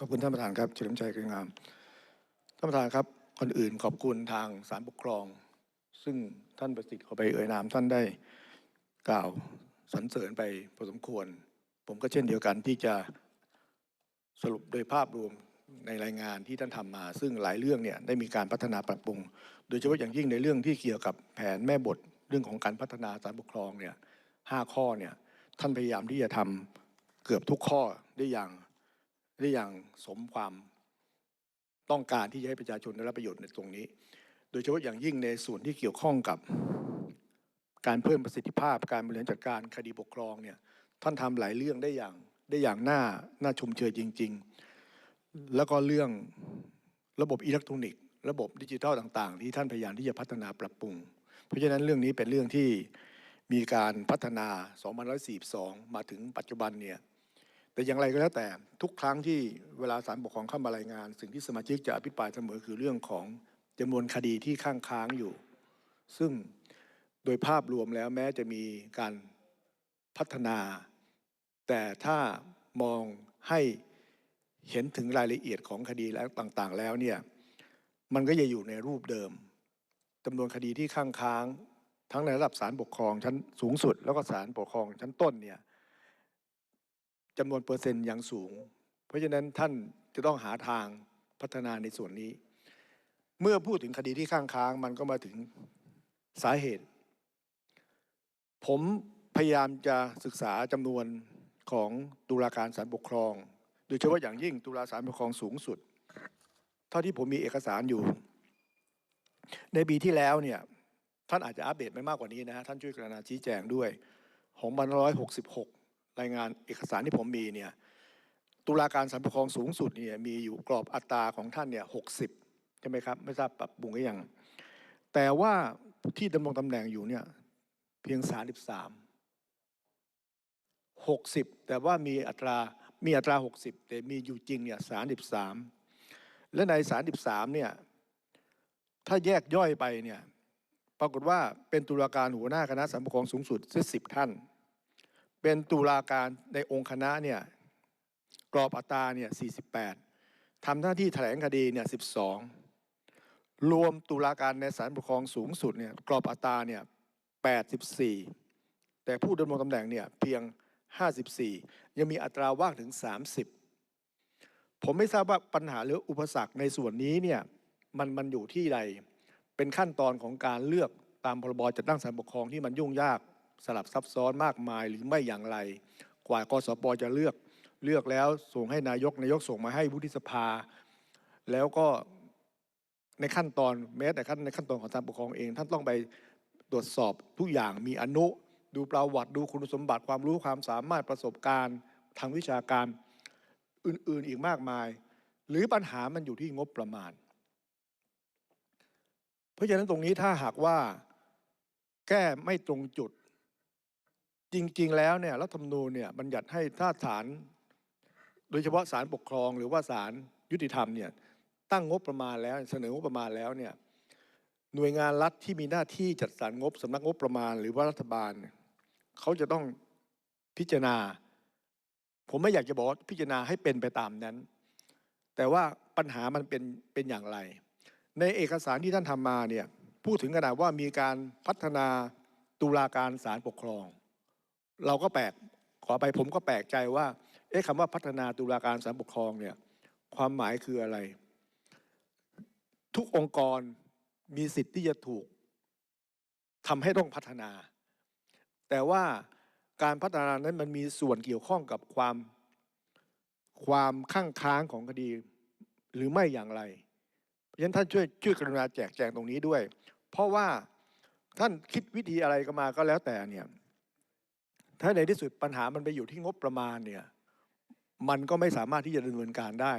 ขอบคุณท่านประธานครับเฉลิมชัยเกรีงามท่านประธานครับคนอื่นขอบคุณทางศาลปกครอง ซึ่งท่านประสิทธิ์เขาไปเอ่ยนามท่านได้กล่าวสรรเสริญไปพอสมควร ผมก็เช่นเดียวกันที่จะสรุปโดยภาพรวมในรายงานที่ท่านทำมา ซึ่งหลายเรื่องเนี่ยได้มีการพัฒนาปรับปรุง โดยเฉพาะอย่างยิ่งในเรื่องที่เกี่ยวกับแผนแม่บทเรื่องของการพัฒนาศาลปกครองเนี่ยห้าข้อเนี่ยท่านพยายามที่จะทำเกือบทุกข้อได้อย่าง ได้อย่างสมความต้องการที่จะให้ประชาชนได้รับประโยชน์ในตรงนี้ โดยเฉพาะอย่างยิ่งในส่วนที่เกี่ยวข้องกับการเพิ่มประสิทธิภาพการบริหารจัดการคดีปกครองเนี่ยท่านทำหลายเรื่องได้อย่างได้อย่างน่าน่าชมเชยจริง ๆ แล้วก็เรื่องระบบอิเล็กทรอนิกส์ระบบดิจิทัลต่าง ๆ ที่ท่านพยายามที่จะพัฒนาปรับปรุง เพราะฉะนั้นเรื่องนี้เป็นเรื่องที่มีการพัฒนา2542 มาถึงปัจจุบันเนี่ย แต่อย่างไรก็แล้วแต่ทุกครั้งที่เวลาศาลปกครองเข้ามารายงาน สิ่งที่สมาชิกจะอภิปรายเสมอคือเรื่องของจำนวนคดีที่ค้างค้างอยู่ ซึ่งโดยภาพรวมแล้วแม้จะมีการพัฒนา แต่ถ้ามองให้เห็นถึงรายละเอียดของคดีแล้วต่างๆ แล้วเนี่ยมันก็จะอยู่ในรูปเดิมจำนวนคดีที่ค้างค้าง ทั้งในระดับศาลปกครองชั้นสูงสุด แล้วก็ศาลปกครองชั้นต้นเนี่ย จำนวนเปอร์เซ็นต์ยังสูง เพราะฉะนั้นท่านจะต้องหาทางพัฒนาในส่วนนี้ เมื่อพูดถึงคดีที่ข้างค้างมันก็มาถึงสาเหตุ ผมพยายามจะศึกษาจำนวนของตุลาการศาลปกครอง โดยเฉพาะอย่างยิ่งตุลาศาลปกครองสูงสุด เท่าที่ผมมีเอกสารอยู่ ในปีที่แล้วเนี่ยท่านอาจจะอัปเดตไม่มากกว่านี้นะฮะท่านช่วยกรณาชี้แจงด้วยของบัน รายงานเอกสารที่ผมมีเนี่ยตุลาการศาลปกครองสูงสุดเนี่ยมีอยู่กรอบอัตราของท่านเนี่ยหกสิบใช่ไหมครับ ไม่ทราบปรับปรุงหรือยัง แต่ว่าที่ดำรงตำแหน่งอยู่เนี่ยเพียงสาสิบสามหกสิบแต่ว่ามีอัตรามีอัตราหกสิบแต่มีอยู่จริงเนี่ยสาสิบสามและในสาสิบสามเนี่ยถ้าแยกย่อยไปเนี่ยปรากฏว่าเป็นตุลาการหัวหน้าคณะศาลปกครองสูงสุดสิบท่าน เป็นตุลาการในองค์คณะเนี่ยกรอบอัตราเนี่ย48ทำหน้าที่แถลงคดีเนี่ย12 รวมตุลาการในศาลปกครองสูงสุดเนี่ยกรอบอัตราเนี่ย84 แต่ผู้ดำรงตำแหน่งเนี่ยเพียง 54 ยังมีอัตราว่างถึง 30 ผมไม่ทราบว่าปัญหาหรืออุปสรรคในส่วนนี้เนี่ยมันมันอยู่ที่ใด เป็นขั้นตอนของการเลือกตามพรบจัดตั้งศาลปกครองที่มันยุ่งยาก สลับซับซ้อนมากมายหรือไม่อย่างไร กว่ากสปจะเลือกเลือกแล้วส่งให้นายกนายกส่งมาให้วุฒิสภา แล้วก็ในขั้นตอนแม้แต่ขั้นในขั้นตอนของศาลปกครองเอง ท่านต้องไปตรวจสอบทุกอย่างมีอนุ ดูประวัติดูคุณสมบัติความรู้ความสามารถประสบการณ์ทางวิชาการอื่นๆอีกมากมาย หรือปัญหามันอยู่ที่งบประมาณ เพราะฉะนั้นตรงนี้ถ้าหากว่าแก้ไม่ตรงจุด จริง ๆ แล้วเนี่ยรัฐธรรมนูญเนี่ยบัญญัติให้ถ้าศาลโดยเฉพาะศาลปกครอง หรือว่าศาลยุติธรรมเนี่ยตั้งงบประมาณแล้วเสนองบประมาณแล้วเนี่ยหน่วยงานรัฐที่มีหน้าที่จัดสรรงบสำนักงบประมาณ หรือว่ารัฐบาล เขาจะต้องพิจารณา ผมไม่อยากจะบอกพิจารณาให้เป็นไปตามนั้น แต่ว่าปัญหามันเป็นเป็นอย่างไร ในเอกสารที่ท่านทำมาเนี่ยพูดถึงขนาดว่ามีการพัฒนาตุลาการศาลปกครอง เราก็แปลกขอไปผมก็แปลกใจว่า เอ๊ะคำว่าพัฒนาตุลาการศาลปกครองเนี่ยความหมายคืออะไร ทุกองค์กรมีสิทธิ์ที่จะถูกทำให้ต้องพัฒนา แต่ว่าการพัฒนานั้นมันมีส่วนเกี่ยวข้องกับความความข้างค้างของคดีหรือไม่อย่างไร เพราะฉะนั้นท่านช่วยช่วยกรุณาแจกแจงตรงนี้ด้วย เพราะว่าท่านคิดวิธีอะไรก็มาก็แล้วแต่เนี่ย ถ้าในที่สุดปัญหามันไปอยู่ที่งบประมาณเนี่ยมันก็ไม่สามารถที่จะดำเนินการได้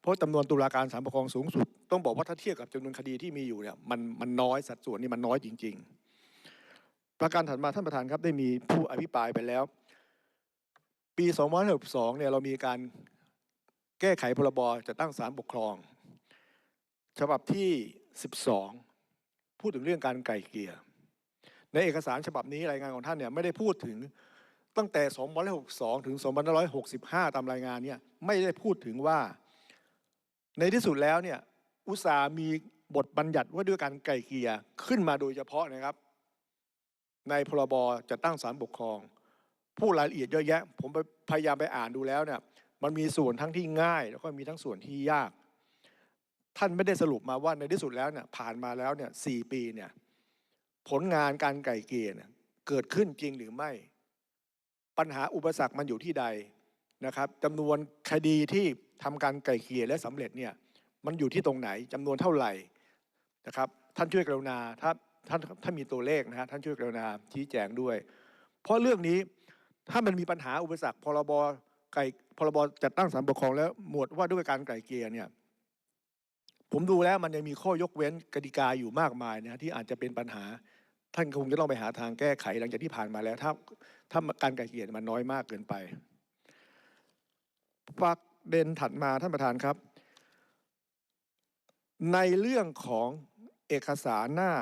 เพราะจำนวนตุลาการศาลปกครองสูงสุด ต้องบอกว่าถ้าเทียบกับจำนวนคดีที่มีอยู่เนี่ยมันมันน้อยสัดส่วนนี่มันน้อยจริง ๆ ประการถัดมาท่านประธานครับได้มีผู้อภิปรายไปแล้ว ปี2562เนี่ยเรามีการแก้ไขพรบจะตั้งศาลปกครอง ฉบับที่ 12 พูดถึงเรื่องการไก่เกลี่ยในเอกสารฉบับนี้รายงานของท่านเนี่ยไม่ได้พูดถึง ตั้งแต่ 2562 ถึง 2565 ตามรายงานเนี่ยไม่ได้พูดถึงว่า ในที่สุดแล้วเนี่ยอุตสาห์มีบทบัญญัติว่าด้วยการไก่เกลี่ยขึ้นมาโดยเฉพาะนะครับ ในพรบจะตั้งศาลปกครอง ผู้รายละเอียดเยอะแยะ ผมพยายามไปอ่านดูแล้วเนี่ยมันมีส่วนทั้งที่ง่าย แล้วก็มีทั้งส่วนที่ยาก ท่านไม่ได้สรุปมาว่าในที่สุดแล้วเนี่ยผ่านมาแล้วเนี่ยสี่ปีเนี่ยผลงานการไก่เกียเนี่ยเกิดขึ้นจริงหรือไม่ ปัญหาอุปสรรคมันอยู่ที่ใดนะครับจำนวนคดีที่ทำการไก่เกลี่ยและสำเร็จเนี่ยมันอยู่ที่ตรงไหนจำนวนเท่าไหร่นะครับ ท่านช่วยกรุณาถ้าท่านถ้ามีตัวเลขนะฮะท่านช่วยกรุณาชี้แจงด้วย เพราะเรื่องนี้ถ้ามันมีปัญหาอุปสรรคพรบไก่พรบจัดตั้งศาลปกครองแล้วหมวดว่าด้วยการไก่เกลี่ยเนี่ยผมดูแล้วมันยังมีข้อยกเว้นกติกาอยู่มากมายนะที่อาจจะเป็นปัญหา ท่านคงจะต้องไปหาทางแก้ไขหลังจากที่ผ่านมาแล้ว ถ้าถ้าการไกลเกลี่ยมันน้อยมากเกินไปประเด็นถัดมาท่านประธานครับ ในเรื่องของเอกสารหน้า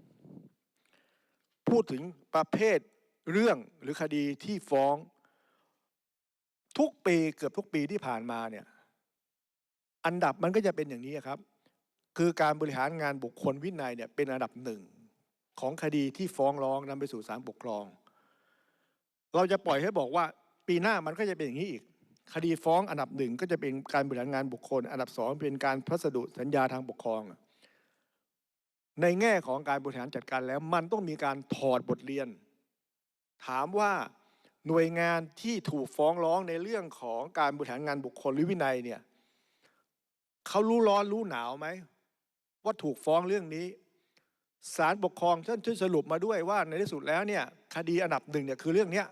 57 พูดถึงประเภทเรื่องหรือคดีที่ฟ้อง ทุกปีเกือบทุกปีที่ผ่านมาเนี่ยอันดับมันก็จะเป็นอย่างนี้ครับ คือการบริหารงานบุคคลวินัยเนี่ยเป็นอันดับหนึ่ง ของคดีที่ฟ้องร้องนำไปสู่ศาลปกครอง เราจะปล่อยให้บอกว่า ปีหน้ามันก็จะเป็นอย่างนี้อีก คดีฟ้องอันดับหนึ่งก็จะเป็นการบริหารงานบุคคล อันดับสองเป็นการพัสดุสัญญาทางปกครอง ในแง่ของการบริหารจัดการแล้ว มันต้องมีการถอดบทเรียน ถามว่าหน่วยงานที่ถูกฟ้องร้องในเรื่องของการบริหารงานบุคคลหรือวินัยเนี่ยเขารู้ร้อนรู้หนาวไหมว่าถูกฟ้องเรื่องนี้ ศาลปกครองท่านช่วยสรุปมาด้วยว่าในที่สุดแล้วเนี่ยคดีอันดับหนึ่งเนี่ยคือเรื่องเนี้ย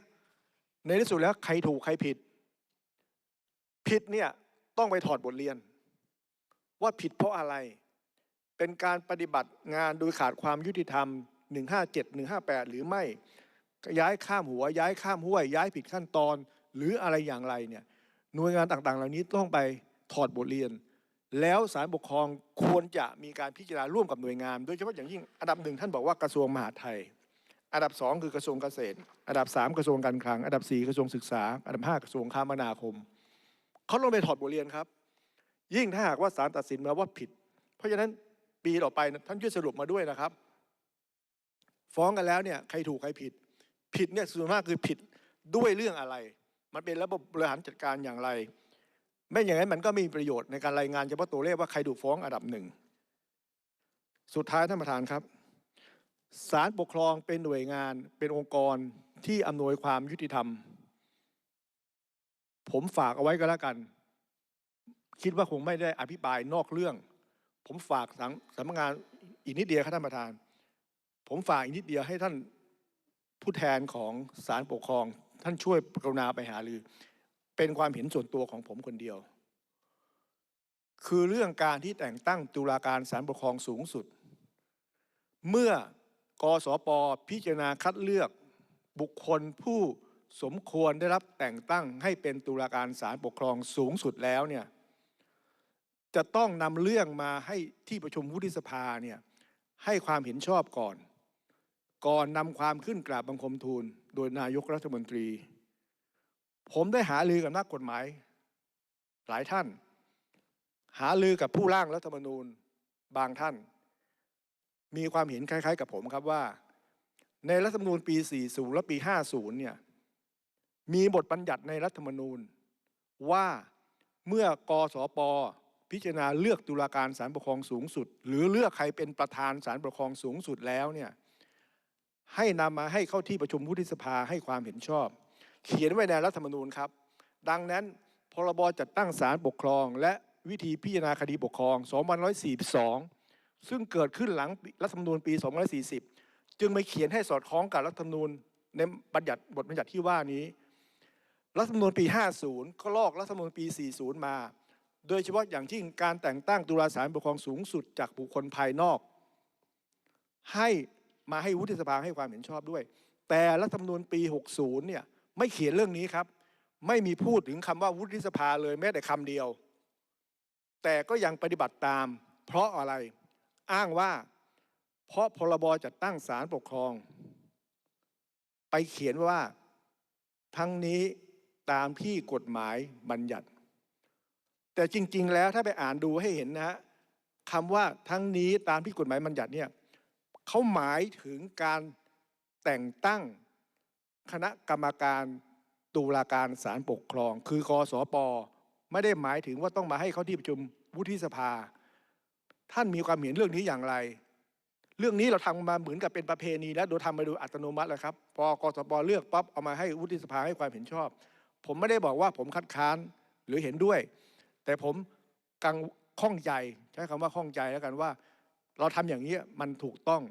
ในที่สุดแล้วใครถูกใครผิด ผิดเนี่ยต้องไปถอดบทเรียน ว่าผิดเพราะอะไร เป็นการปฏิบัติงานโดยขาดความยุติธรรม 157 158 หรือไม่ย้ายข้ามหัวย้ายข้ามห้วย ย้ายผิดขั้นตอน หรืออะไรอย่างไรเนี่ยหน่วยงานต่างๆ เหล่านี้ต้องไปถอดบทเรียน แล้วศาลปกครองควรจะมีการพิจารณาร่วมกับหน่วยงาน โดยเฉพาะอย่างยิ่งอันดับหนึ่งท่านบอกว่ากระทรวงมหาดไทย อันดับสองคือกระทรวงเกษตร อันดับสามกระทรวงการคลัง อันดับสี่กระทรวงศึกษา อันดับห้ากระทรวงคมนาคม เขาต้องไปถอดบทเรียนครับ ยิ่งถ้าหากว่าศาลตัดสินมาว่าผิด เพราะฉะนั้นปีต่อไปท่านช่วยสรุปมาด้วยนะครับ ฟ้องกันแล้วเนี่ยใครถูกใครผิด ผิดเนี่ยส่วนมากคือผิดด้วยเรื่องอะไร มันเป็นระบบบริหารจัดการอย่างไร ไม่อย่างนั้นมันก็มีประโยชน์ในการรายงานเฉพาะตัวเลขว่าใครถูกฟ้องอันดับหนึ่ง สุดท้ายท่านประธานครับศาลปกครองเป็นหน่วยงานเป็นองค์กรที่อำนวยความยุติธรรม ผมฝากเอาไว้ก็แล้วกัน คิดว่าคงไม่ได้อภิปรายนอกเรื่อง ผมฝากสังสำนักงานอีกนิดเดียวครับท่านประธาน ผมฝากอีกนิดเดียวให้ท่านผู้แทนของศาลปกครอง ท่านช่วยกรุณาไปหารือ เป็นความเห็นส่วนตัวของผมคนเดียว คือเรื่องการที่แต่งตั้งตุลาการศาลปกครองสูงสุด เมื่อกสปพิจารณาคัดเลือกบุคคลผู้สมควรได้รับแต่งตั้งให้เป็นตุลาการศาลปกครองสูงสุดแล้วเนี่ยจะต้องนำเรื่องมาให้ที่ประชุมวุฒิสภาเนี่ยให้ความเห็นชอบก่อน ก่อนนำความขึ้นกราบบังคมทูล โดยนายกรัฐมนตรี ผมได้หาลือกับนักกฎหมาย หลายท่าน หาลือกับผู้ร่างรัฐธรรมนูญบางท่าน มีความเห็นคล้าย ๆ กับผมครับว่า ในรัฐธรรมนูญปี 40 และปี 50 เนี่ยมีบทบัญญัติในรัฐธรรมนูญ ว่าเมื่อกสปพิจารณาเลือกตุลาการศาลปกครองสูงสุด หรือเลือกใครเป็นประธานศาลปกครองสูงสุดแล้วเนี่ยให้นำมาให้เข้าที่ประชุมวุฒิสภาให้ความเห็นชอบ เขียนไว้ในรัฐธรรมนูญครับ ดังนั้นพรบจัดตั้งศาลปกครอง และวิธีพิจารณาคดีปกครอง 2142 ซึ่งเกิดขึ้นหลังรัฐธรรมนูญปี 2540 จึงไม่เขียนให้สอดคล้องกับรัฐธรรมนูญในบัญญัติบทบัญญัติที่ว่านี้ รัฐธรรมนูญปี 50 ก็ลอกรัฐธรรมนูญปี 40 มา โดยเฉพาะอย่างที่การแต่งตั้งตุลาสารปกครองสูงสุดจากบุคคลภายนอก ให้มาให้วุฒิสภาให้ความเห็นชอบด้วย แต่รัฐธรรมนูญปี 60 เนี่ย ไม่เขียนเรื่องนี้ครับ ไม่มีพูดถึงคำว่าวุฒิสภาเลยแม้แต่คำเดียว แต่ก็ยังปฏิบัติตาม เพราะอะไรอ้างว่า เพราะพรบจัดตั้งศาลปกครอง ไปเขียนว่า ทั้งนี้ตามที่กฎหมายบัญญัติ แต่จริง ๆ แล้วถ้าไปอ่านดูให้เห็นนะฮะคำว่าทั้งนี้ตามที่กฎหมายบัญญัติเนี่ยเขาหมายถึงการแต่งตั้ง คณะกรรมการตุลาการศาลปกครอง คือกสปไม่ได้หมายถึงว่าต้องมาให้เขาที่ประชุมวุฒิสภา ท่านมีความเห็นเรื่องนี้อย่างไร เรื่องนี้เราทำมาเหมือนกับเป็นประเพณี แล้วโดยทำมาโดยอัตโนมัติแล้วครับพอกสปเลือกปั๊บเอามาให้วุฒิสภาให้ความเห็นชอบ ผมไม่ได้บอกว่าผมคัดค้านหรือเห็นด้วย แต่ผมกังข้องใจใช้คำว่าข้องใจแล้วกันว่า เราทำอย่างนี้มันถูกต้อง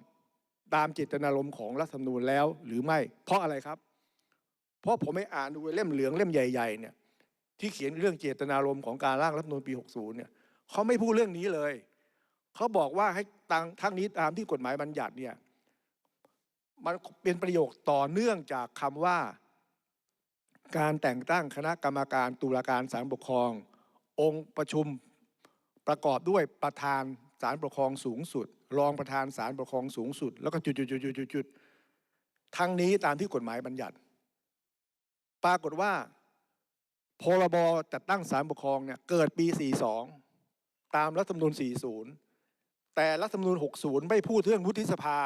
ตามเจตนารมณ์ของรัฐธรรมนูญแล้วหรือไม่เพราะอะไรครับ เพราะผมไม่อ่านดูเล่มเหลืองเล่มใหญ่ๆเนี่ยที่เขียนเรื่องเจตนารมณ์ของการร่างรัฐมนูญปี 60 เนี่ยเขาไม่พูดเรื่องนี้เลย เขาบอกว่าให้ตังทั้งนี้ตามที่กฎหมายบัญญัติเนี่ยมันเป็นประโยคต่อเนื่องจากคำว่า การแต่งตั้งคณะกรรมการตุลาการศาลปกครอง องค์ประชุมประกอบด้วยประธานศาลปกครองสูงสุด รองประธานศาลปกครองสูงสุด แล้วก็จุดจุดจุดจุดจุดจุดทั้งนี้ตามที่กฎหมายบัญญัติ ปรากฏว่าพรบจัดตั้งศาลปกครองเนี่ยเกิดปี 42 ตามรัฐธรรมนูญ40 แต่รัฐธรรมนูญ60 ไม่พูดเรื่องวุฒิสภา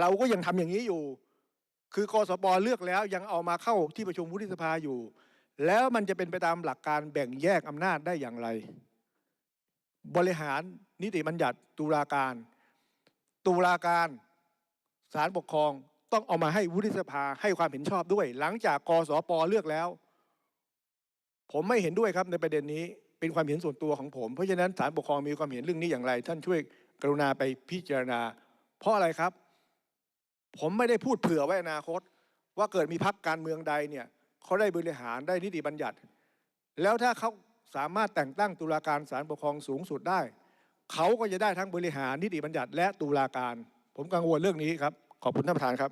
เราก็ยังทำอย่างนี้อยู่ คือกสปเลือกแล้วยังเอามาเข้าที่ประชุมวุฒิสภาอยู่ แล้วมันจะเป็นไปตามหลักการแบ่งแยกอำนาจได้อย่างไร บริหารนิติบัญญัติตุลาการ ตุลาการศาลปกครอง ต้องเอามาให้วุฒิสภาให้ความเห็นชอบด้วย หลังจากกสปเลือกแล้ว ผมไม่เห็นด้วยครับในประเด็นนี้เป็นความเห็นส่วนตัวของผม เพราะฉะนั้นศาลปกครองมีความเห็นเรื่องนี้อย่างไร ท่านช่วยกรุณาไปพิจารณา เพราะอะไรครับ ผมไม่ได้พูดเผื่อไว้อนาคต ว่าเกิดมีพักการเมืองใดเนี่ยเขาได้บริหารได้นิติบัญญัติ แล้วถ้าเขาสามารถแต่งตั้งตุลาการศาลปกครองสูงสุดได้ เขาก็จะได้ทั้งบริหารนิติบัญญัติและตุลาการ ผมกังวลเรื่องนี้ครับ ขอบคุณท่านประธานครับ